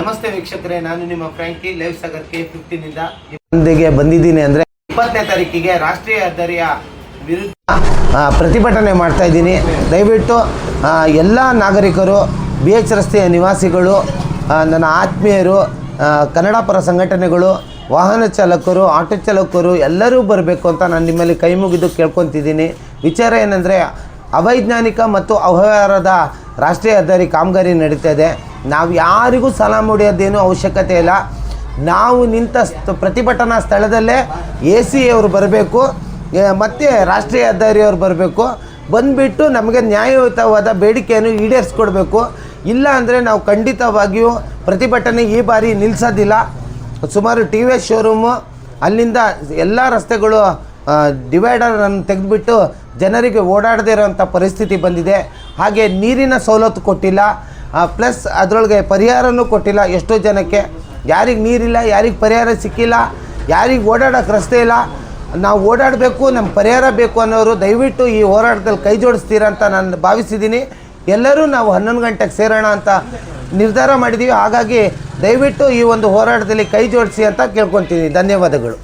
ನಮಸ್ತೆ ವೀಕ್ಷಕರೇ ನಾನು ನಿಮ್ಮ ಫ್ರಾಂಕಿ ಲೈವ್ ಸಾಗರ್ ಕೆ ಫಿಫ್ಟೀನಿಂದ ಒಂದಿಗೆ ಬಂದಿದ್ದೀನಿ ಅಂದ್ರೆ ಇಪ್ಪತ್ತನೇ ತಾರೀಕಿಗೆ ರಾಷ್ಟ್ರೀಯ ಹೆದ್ದಾರಿಯ ವಿರುದ್ಧ ಪ್ರತಿಭಟನೆ ಮಾಡ್ತಾ ಇದ್ದೀನಿ. ದಯವಿಟ್ಟು ಎಲ್ಲ ನಾಗರಿಕರು ಬಿ ಎಚ್ ರಸ್ತೆಯ ನಿವಾಸಿಗಳು ನನ್ನ ಆತ್ಮೀಯರು ಕನ್ನಡ ಪರ ಸಂಘಟನೆಗಳು ವಾಹನ ಚಾಲಕರು ಆಟೋ ಚಾಲಕರು ಎಲ್ಲರೂ ಬರಬೇಕು ಅಂತ ನಾನು ನಿಮ್ಮಲ್ಲಿ ಕೈ ಮುಗಿದು ಕೇಳ್ಕೊತಿದ್ದೀನಿ. ವಿಚಾರ ಏನಂದರೆ ಅವೈಜ್ಞಾನಿಕ ಮತ್ತು ಅವ್ಯವಹಾರದ ರಾಷ್ಟ್ರೀಯ ಹೆದ್ದಾರಿ ಕಾಮಗಾರಿ ನಡೀತಾ ಇದೆ. ನಾವು ಯಾರಿಗೂ ಸಲಾಮ್ ಹೊಡೆಯೋದೇನು ಅವಶ್ಯಕತೆ ಇಲ್ಲ. ನಾವು ನಿಂತ ಪ್ರತಿಭಟನಾ ಸ್ಥಳದಲ್ಲೇ ಎ ಸಿ ಅವರು ಬರಬೇಕು ಮತ್ತು ರಾಷ್ಟ್ರೀಯ ಹೆದ್ದಾರಿಯವರು ಬರಬೇಕು. ಬಂದುಬಿಟ್ಟು ನಮಗೆ ನ್ಯಾಯಯುತವಾದ ಬೇಡಿಕೆಯನ್ನು ಈಡೇರಿಸ್ಕೊಡ್ಬೇಕು. ಇಲ್ಲ ಅಂದರೆ ನಾವು ಖಂಡಿತವಾಗಿಯೂ ಪ್ರತಿಭಟನೆ ಈ ಬಾರಿ ನಿಲ್ಲಿಸೋದಿಲ್ಲ ಸುಮಾರು ಟಿ ವಿ ಎಸ್ ಶೋರೂಮು ಅಲ್ಲಿಂದ ಎಲ್ಲ ರಸ್ತೆಗಳು ಡಿವೈಡರನ್ನು ತೆಗೆದುಬಿಟ್ಟು ಜನರಿಗೆ ಓಡಾಡದೇ ಇರೋವಂಥ ಪರಿಸ್ಥಿತಿ ಬಂದಿದೆ. ಹಾಗೆ ನೀರಿನ ಸವಲತ್ತು ಕೊಟ್ಟಿಲ್ಲ. ಪ್ಲಸ್ ಅದರೊಳಗೆ ಪರಿಹಾರನೂ ಕೊಟ್ಟಿಲ್ಲ. ಎಷ್ಟೋ ಜನಕ್ಕೆ ಯಾರಿಗೆ ನೀರಿಲ್ಲ, ಯಾರಿಗೆ ಪರಿಹಾರ ಸಿಕ್ಕಿಲ್ಲ, ಯಾರಿಗೆ ಓಡಾಡೋಕ್ಕೆ ರಸ್ತೆ ಇಲ್ಲ. ನಾವು ಓಡಾಡಬೇಕು ನಮ್ಮ ಪರಿಹಾರ ಬೇಕು ಅನ್ನೋರು ದಯವಿಟ್ಟು ಈ ಹೋರಾಟದಲ್ಲಿ ಕೈ ಜೋಡಿಸ್ತೀರ ಅಂತ ನಾನು ಭಾವಿಸಿದ್ದೀನಿ ಎಲ್ಲರೂ ನಾವು ಹನ್ನೊಂದು ಗಂಟೆಗೆ ಸೇರೋಣ ಅಂತ ನಿರ್ಧಾರ ಮಾಡಿದ್ದೀವಿ ಹಾಗಾಗಿ ದಯವಿಟ್ಟು ಈ ಒಂದು ಹೋರಾಟದಲ್ಲಿ ಕೈ ಜೋಡಿಸಿ ಅಂತ ಕೇಳ್ಕೊತೀನಿ. ಧನ್ಯವಾದಗಳು.